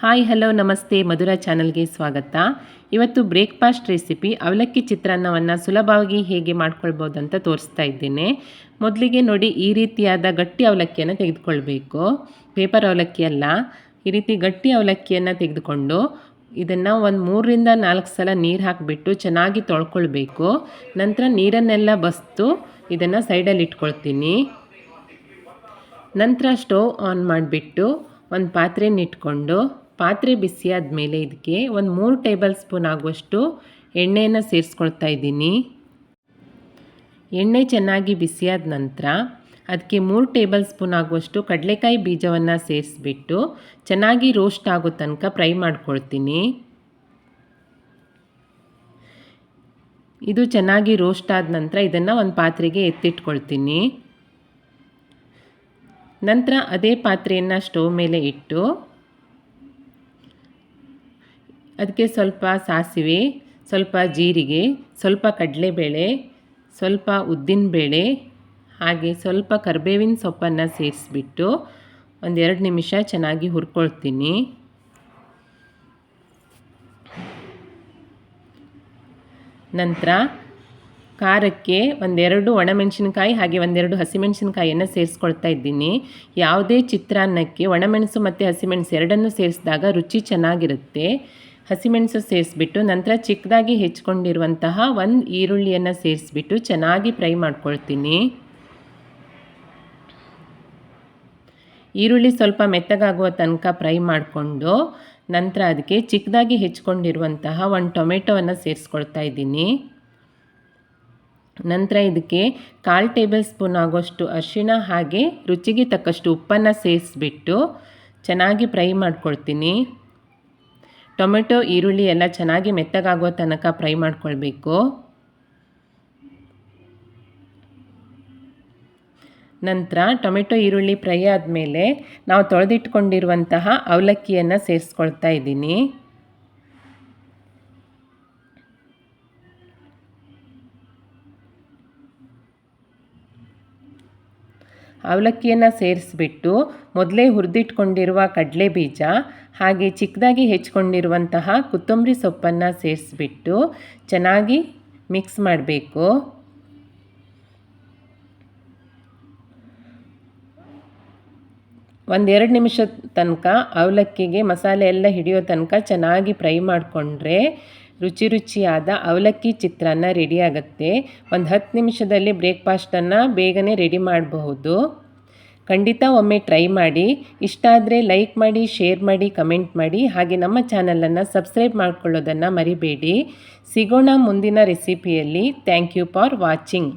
Hi, hello, ನಮಸ್ತೆ, ಮಧುರ ಚಾನಲ್ಗೆ ಸ್ವಾಗತ. ಇವತ್ತು ಬ್ರೇಕ್ಫಾಸ್ಟ್ ರೆಸಿಪಿ ಅವಲಕ್ಕಿ ಚಿತ್ರಾನ್ನವನ್ನು ಸುಲಭವಾಗಿ ಹೇಗೆ ಮಾಡ್ಕೊಳ್ಬೋದು ಅಂತ ತೋರಿಸ್ತಾ ಇದ್ದೇನೆ. ಮೊದಲಿಗೆ ನೋಡಿ ಈ ರೀತಿಯಾದ ಗಟ್ಟಿ ಅವಲಕ್ಕಿಯನ್ನು ತೆಗೆದುಕೊಳ್ಬೇಕು. ಪೇಪರ್ ಅವಲಕ್ಕಿ ಅಲ್ಲ, ಈ ರೀತಿ ಗಟ್ಟಿ ಅವಲಕ್ಕಿಯನ್ನು ತೆಗೆದುಕೊಂಡು ಇದನ್ನು ಒಂದು ಮೂರರಿಂದ ನಾಲ್ಕು ಸಲ ನೀರು ಹಾಕಿಬಿಟ್ಟು ಚೆನ್ನಾಗಿ ತೊಳ್ಕೊಳ್ಬೇಕು. ನಂತರ ನೀರನ್ನೆಲ್ಲ ಬಸ್ತು ಇದನ್ನು ಸೈಡಲ್ಲಿ ಇಟ್ಕೊಳ್ತೀನಿ. ನಂತರ ಸ್ಟವ್ ಆನ್ ಮಾಡಿಬಿಟ್ಟು ಒಂದು ಪಾತ್ರೆನ ಪಾತ್ರೆ ಬಿಸಿ ಆದಮೇಲೆ ಇದಕ್ಕೆ ಒಂದು ಮೂರು ಟೇಬಲ್ ಸ್ಪೂನ್ ಆಗುವಷ್ಟು ಎಣ್ಣೆಯನ್ನು ಸೇರಿಸ್ಕೊಳ್ತಾ ಇದ್ದೀನಿ. ಎಣ್ಣೆ ಚೆನ್ನಾಗಿ ಬಿಸಿಯಾದ ನಂತರ ಅದಕ್ಕೆ ಮೂರು ಟೇಬಲ್ ಸ್ಪೂನ್ ಆಗುವಷ್ಟು ಕಡಲೆಕಾಯಿ ಬೀಜವನ್ನು ಸೇರಿಸ್ಬಿಟ್ಟು ಚೆನ್ನಾಗಿ ರೋಸ್ಟ್ ಆಗೋ ತನಕ ಫ್ರೈ ಮಾಡ್ಕೊಳ್ತೀನಿ. ಇದು ಚೆನ್ನಾಗಿ ರೋಸ್ಟ್ ಆದ ನಂತರ ಇದನ್ನು ಒಂದು ಪಾತ್ರೆಗೆ ಎತ್ತಿಟ್ಕೊಳ್ತೀನಿ. ನಂತರ ಅದೇ ಪಾತ್ರೆಯನ್ನು ಸ್ಟವ್ ಮೇಲೆ ಇಟ್ಟು ಅದಕ್ಕೆ ಸ್ವಲ್ಪ ಸಾಸಿವೆ, ಸ್ವಲ್ಪ ಜೀರಿಗೆ, ಸ್ವಲ್ಪ ಕಡಲೆಬೇಳೆ, ಸ್ವಲ್ಪ ಉದ್ದಿನಬೇಳೆ, ಹಾಗೆ ಸ್ವಲ್ಪ ಕರಿಬೇವಿನ ಸೊಪ್ಪನ್ನು ಸೇರಿಸ್ಬಿಟ್ಟು ಒಂದೆರಡು ನಿಮಿಷ ಚೆನ್ನಾಗಿ ಹುರ್ಕೊಳ್ತೀನಿ. ನಂತರ ಖಾರಕ್ಕೆ ಒಂದೆರಡು ಒಣಮೆಣಸಿನ್ಕಾಯಿ ಹಾಗೆ ಒಂದೆರಡು ಹಸಿಮೆಣಸಿನ್ಕಾಯಿಯನ್ನು ಸೇರಿಸ್ಕೊಳ್ತಾ ಇದ್ದೀನಿ. ಯಾವುದೇ ಚಿತ್ರಾನ್ನಕ್ಕೆ ಒಣಮೆಣಸು ಮತ್ತು ಹಸಿಮೆಣಸು ಎರಡನ್ನೂ ಸೇರಿಸಿದಾಗ ರುಚಿ ಚೆನ್ನಾಗಿರುತ್ತೆ. ಹಸಿಮೆಣಸು ಸೇರಿಸ್ಬಿಟ್ಟು ನಂತರ ಚಿಕ್ಕದಾಗಿ ಹೆಚ್ಕೊಂಡಿರುವಂತಹ ಒಂದು ಈರುಳ್ಳಿಯನ್ನು ಸೇರಿಸ್ಬಿಟ್ಟು ಚೆನ್ನಾಗಿ ಫ್ರೈ ಮಾಡ್ಕೊಳ್ತೀನಿ. ಈರುಳ್ಳಿ ಸ್ವಲ್ಪ ಮೆತ್ತಗಾಗುವ ತನಕ ಫ್ರೈ ಮಾಡಿಕೊಂಡು ನಂತರ ಅದಕ್ಕೆ ಚಿಕ್ಕದಾಗಿ ಹೆಚ್ಕೊಂಡಿರುವಂತಹ ಒಂದು ಟೊಮೆಟೊವನ್ನು ಸೇರಿಸ್ಕೊಳ್ತಾ ಇದ್ದೀನಿ. ನಂತರ ಇದಕ್ಕೆ ಕಾಲು ಟೇಬಲ್ ಸ್ಪೂನ್ ಆಗೋಷ್ಟು ಅರಿಶಿಣ ಹಾಗೆ ರುಚಿಗೆ ತಕ್ಕಷ್ಟು ಉಪ್ಪನ್ನು ಸೇರಿಸ್ಬಿಟ್ಟು ಚೆನ್ನಾಗಿ ಫ್ರೈ ಮಾಡ್ಕೊಳ್ತೀನಿ. ಟೊಮೆಟೊ, ಈರುಳ್ಳಿ ಎಲ್ಲ ಚೆನ್ನಾಗಿ ಮೆತ್ತಗಾಗೋ ತನಕ ಫ್ರೈ ಮಾಡ್ಕೊಳ್ಬೇಕು. ನಂತರ ಟೊಮೆಟೊ, ಈರುಳ್ಳಿ ಫ್ರೈ ಆದಮೇಲೆ ನಾವು ತೊಳೆದಿಟ್ಕೊಂಡಿರುವಂತಹ ಅವಲಕ್ಕಿಯನ್ನು ಸೇರಿಸ್ಕೊಳ್ತಾ ಇದ್ದೀನಿ. ಅವಲಕ್ಕಿಯನ್ನು ಸೇರಿಸ್ಬಿಟ್ಟು ಮೊದಲೇ ಹುರಿದಿಟ್ಕೊಂಡಿರುವ ಕಡಲೆ ಬೀಜ ಹಾಗೆ ಚಿಕ್ಕದಾಗಿ ಹೆಚ್ಕೊಂಡಿರುವಂತಹ ಕೊತ್ತಂಬರಿ ಸೊಪ್ಪನ್ನು ಸೇರಿಸ್ಬಿಟ್ಟು ಚೆನ್ನಾಗಿ ಮಿಕ್ಸ್ ಮಾಡಬೇಕು. ಒಂದೆರಡು ನಿಮಿಷದ ತನಕ ಅವಲಕ್ಕಿಗೆ ಮಸಾಲೆ ಎಲ್ಲ ಹಿಡಿಯೋ ತನಕ ಚೆನ್ನಾಗಿ ಫ್ರೈ ಮಾಡಿಕೊಂಡ್ರೆ ರುಚಿ ರುಚಿಯಾದ ಅವಲಕ್ಕಿ ಚಿತ್ರಾನ್ನ ರೆಡಿ ಆಗುತ್ತೆ ಒಂದು ಹತ್ತು ನಿಮಿಷದಲ್ಲಿ ಬ್ರೇಕ್ಫಾಸ್ಟನ್ನು ಬೇಗನೆ ರೆಡಿ ಮಾಡಬಹುದು. ಖಂಡಿತ ಒಮ್ಮೆ ಟ್ರೈ ಮಾಡಿ. ಇಷ್ಟ ಆದರೆ ಲೈಕ್ ಮಾಡಿ, ಶೇರ್ ಮಾಡಿ, ಕಮೆಂಟ್ ಮಾಡಿ. ಹಾಗೆ ನಮ್ಮ ಚಾನಲನ್ನು ಸಬ್ಸ್ಕ್ರೈಬ್ ಮಾಡ್ಕೊಳ್ಳೋದನ್ನು ಮರಿಬೇಡಿ. ಸಿಗೋಣ ಮುಂದಿನ ರೆಸಿಪಿಯಲ್ಲಿ. Thank you for watching.